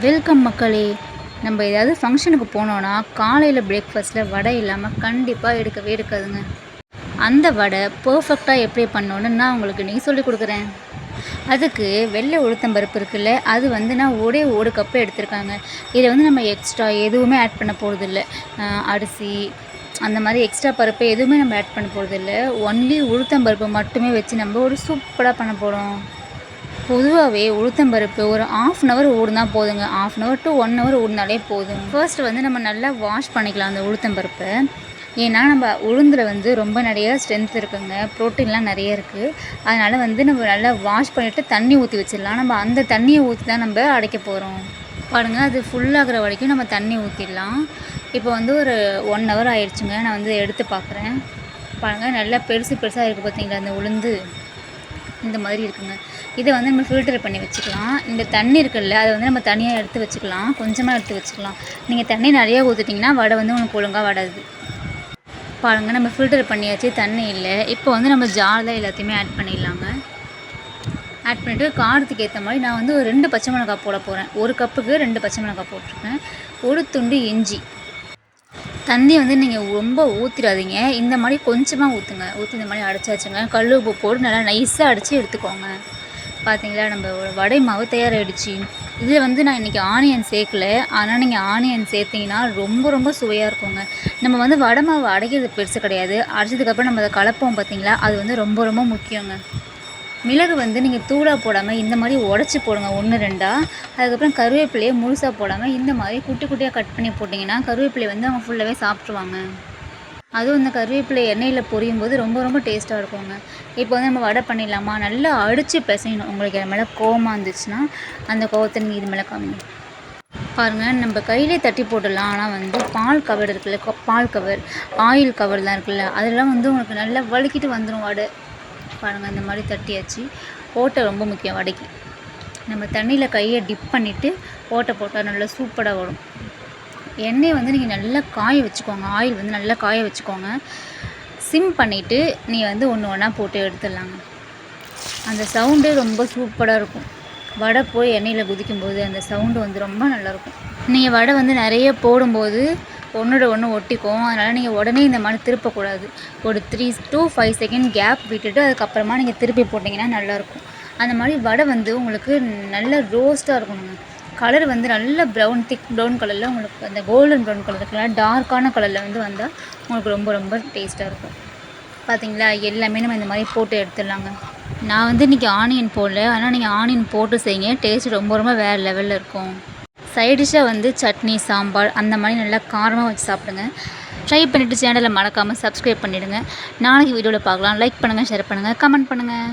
Welcome மக்களே. நம்ம ஏதாவது ஃபங்க்ஷனுக்கு போனோன்னா காலையில் பிரேக்ஃபாஸ்ட்டில் வடை இல்லாமல் கண்டிப்பாக எடுக்கவே எடுக்காதுங்க. அந்த வடை பர்ஃபெக்டாக எப்படி பண்ணணுன்னு நான் உங்களுக்கு இன்றைக்கி சொல்லிக் கொடுக்குறேன். அதுக்கு வெள்ளை உளுத்தம்பருப்பு இருக்குல்ல அது வந்து நான் ஒரே ஒரு கப்பு எடுத்திருக்காங்க. இதை வந்து நம்ம எக்ஸ்ட்ரா எதுவுமே ஆட் பண்ண போகிறதில்ல அரிசி அந்த மாதிரி எக்ஸ்ட்ரா பருப்பு எதுவுமே நம்ம ஆட் பண்ண போகிறதில்ல ஒன்லி உளுத்தம்பருப்பு மட்டுமே வச்சு நம்ம ஒரு சூப்பராக பண்ண போகிறோம் பொதுவாகவே உளுத்தம்பருப்பு ஒரு ஆஃப் அன் ஹவர் ஊடுனா போதுங்க. Half an hour to one hour ஊறினாலே போதும் ஃபர்ஸ்ட் வந்து நம்ம நல்லா வாஷ் பண்ணிக்கலாம் அந்த உளுத்தம்பருப்பை ஏன்னா நம்ம உளுந்தில் வந்து ரொம்ப நிறைய ஸ்ட்ரென்த் இருக்குங்க. ப்ரோட்டீன்லாம் நிறைய இருக்குது அதனால் வந்து நம்ம நல்லா வாஷ் பண்ணிவிட்டு தண்ணி ஊற்றி வச்சிடலாம். நம்ம அந்த தண்ணியை ஊற்றி தான் நம்ம அடைக்க போகிறோம் பாருங்கள் அது ஃபுல்லாகிற வரைக்கும் நம்ம தண்ணி ஊற்றிடலாம் இப்போ வந்து ஒரு ஒன் ஹவர் ஆயிடுச்சுங்க. நான் வந்து எடுத்து பார்க்குறேன். பாருங்கள் நல்லா பெருசு பெருசாக இருக்குது பார்த்தீங்களா அந்த உளுந்து? இந்த மாதிரி இருக்குங்க. இதை வந்து நம்ம ஃபில்டர் பண்ணி வச்சுக்கலாம். இந்த தண்ணி இருக்குல்ல அதை வந்து நம்ம தனியாக எடுத்து வச்சுக்கலாம். கொஞ்சமாக எடுத்து வச்சுக்கலாம். நீங்கள் தண்ணி நிறையா ஊற்றிட்டிங்கன்னா வடை வந்து உங்களுக்கு ஒழுங்காக வடாது. பாருங்கள் நம்ம ஃபில்டர் பண்ணியாச்சு தண்ணி இல்லை. இப்போ வந்து நம்ம ஜாரில் எல்லாத்தையுமே ஆட் பண்ணிடலாங்க. ஆட் பண்ணிவிட்டு காரத்துக்கு ஏற்ற மாதிரி நான் வந்து ஒரு ரெண்டு பச்சை மிளகாய் போட போகிறேன் ஒரு கப்புக்கு ரெண்டு பச்சை மிளகாய் போட்டிருக்கேன். ஒரு துண்டு இஞ்சி. தண்ணி வந்து நீங்கள் ரொம்ப ஊற்றிடாதீங்க இந்த மாதிரி கொஞ்சமாக ஊற்றுங்க ஊற்றி இந்த மாதிரி அடைச்சாச்சுங்க. கல் உப்பு போட்டு நல்லா நைஸாக அடித்து எடுத்துக்கோங்க. பார்த்தீங்களா நம்ம வடை மாவு தயாராகிடுச்சு இதில் வந்து நான் இன்றைக்கி ஆனியன் சேர்க்கல. ஆனால் நீங்கள் ஆனியன் சேர்த்திங்கன்னா ரொம்ப ரொம்ப சுவையாக இருக்குங்க. நம்ம வந்து வடை மாவு அடைக்கிறது பெருசு கிடையாது. அடைச்சதுக்கப்புறம் நம்ம அதை கலப்போம் பார்த்தீங்களா அது வந்து ரொம்ப ரொம்ப முக்கியங்க. மிளகு வந்து நீங்கள் தூளாக போடாமல் இந்த மாதிரி உடச்சி போடுங்க. ஒன்று ரெண்டாக அதுக்கப்புறம் கருவேப்பிலையை முழுசாக போடாமல் இந்த மாதிரி குட்டி குட்டியாக கட் பண்ணி போட்டிங்கன்னா கருவேப்பிலை வந்து அவங்க ஃபுல்லாகவே சாப்பிட்ருவாங்க அதுவும் இந்த கருவேப்பிலை எண்ணெயில் பொரியும் போது ரொம்ப ரொம்ப டேஸ்ட்டாக இருக்குங்க. இப்போ வந்து நம்ம வடை பண்ணிடலாமா? நல்லா அடித்து பிசையணும். உங்களுக்கு என் மேலே கோவமாக இருந்துச்சுன்னா அந்த கோவத்தை நீங்கள் இது மேலே காமிங்க. பாருங்கள் நம்ம கையிலே தட்டி போட்டுடலாம் ஆனால் வந்து பால் கவர் இருக்குல்ல பால் கவர் ஆயில் கவர் தான் இருக்குல்ல அதெல்லாம் வந்து உங்களுக்கு நல்லா வழுக்கிட்டு வந்துடும் வடை. பாருங்கள் இந்த மாதிரி தட்டியாச்சு. ஓட்டை ரொம்ப முக்கியம் வடைக்கு. நம்ம தண்ணியில் கையை டிப் பண்ணிவிட்டு ஓட்டை போட்டால் நல்லா சூப்பராக வரும். எண்ணெயை வந்து நீங்கள் நல்லா காய வச்சுக்கோங்க. ஆயில் வந்து நல்லா காய வச்சுக்கோங்க. சிம் பண்ணிவிட்டு நீ வந்து ஒன்று ஒன்றா போட்டு எடுத்துடலாங்க. அந்த சவுண்டு ரொம்ப சூப்பராக இருக்கும். வடை போய் எண்ணெயில் குதிக்கும்போது அந்த சவுண்டு வந்து ரொம்ப நல்லாயிருக்கும் நீங்கள் வடை வந்து நிறைய போடும்போது ஒன்றோட ஒன்று ஒட்டிக்கும். அதனால் நீங்கள் உடனே இந்த மாதிரி திருப்பக்கூடாது. ஒரு three two five second gap விட்டுட்டு அதுக்கப்புறமா நீங்கள் திருப்பி போட்டிங்கன்னா நல்லாயிருக்கும். அந்த மாதிரி வடை வந்து உங்களுக்கு நல்ல ரோஸ்ட்டாக இருக்கணுங்க. கலர் வந்து நல்ல ப்ரௌன் திக் ப்ரௌன் கலரில் உங்களுக்கு அந்த கோல்டன் ப்ரௌன் கலர் இருக்குல்ல டார்க்கான கலரில் வந்து வந்தால் உங்களுக்கு ரொம்ப ரொம்ப டேஸ்ட்டாக இருக்கும். பார்த்தீங்களா எல்லாமே நம்ம இந்த மாதிரி போட்டு எடுத்துடலாங்க. நான் வந்து இன்றைக்கி ஆனியன் போடல. ஆனால் நீங்கள் ஆனியன் போட்டு செய்யுங்க. டேஸ்ட் ரொம்ப ரொம்ப வேறு லெவலில் இருக்கும். சைட் டிஷ்ஷாக வந்து சட்னி சாம்பார் அந்த மாதிரி நல்லா காரமாக வச்சு சாப்பிடுங்க. ட்ரை பண்ணிவிட்டு சேனலை மறக்காமல் சப்ஸ்கிரைப் பண்ணிவிடுங்க நாளைக்கு வீடியோவில் பார்க்கலாம். லைக் பண்ணுங்கள் ஷேர் பண்ணுங்கள் கமெண்ட் பண்ணுங்கள்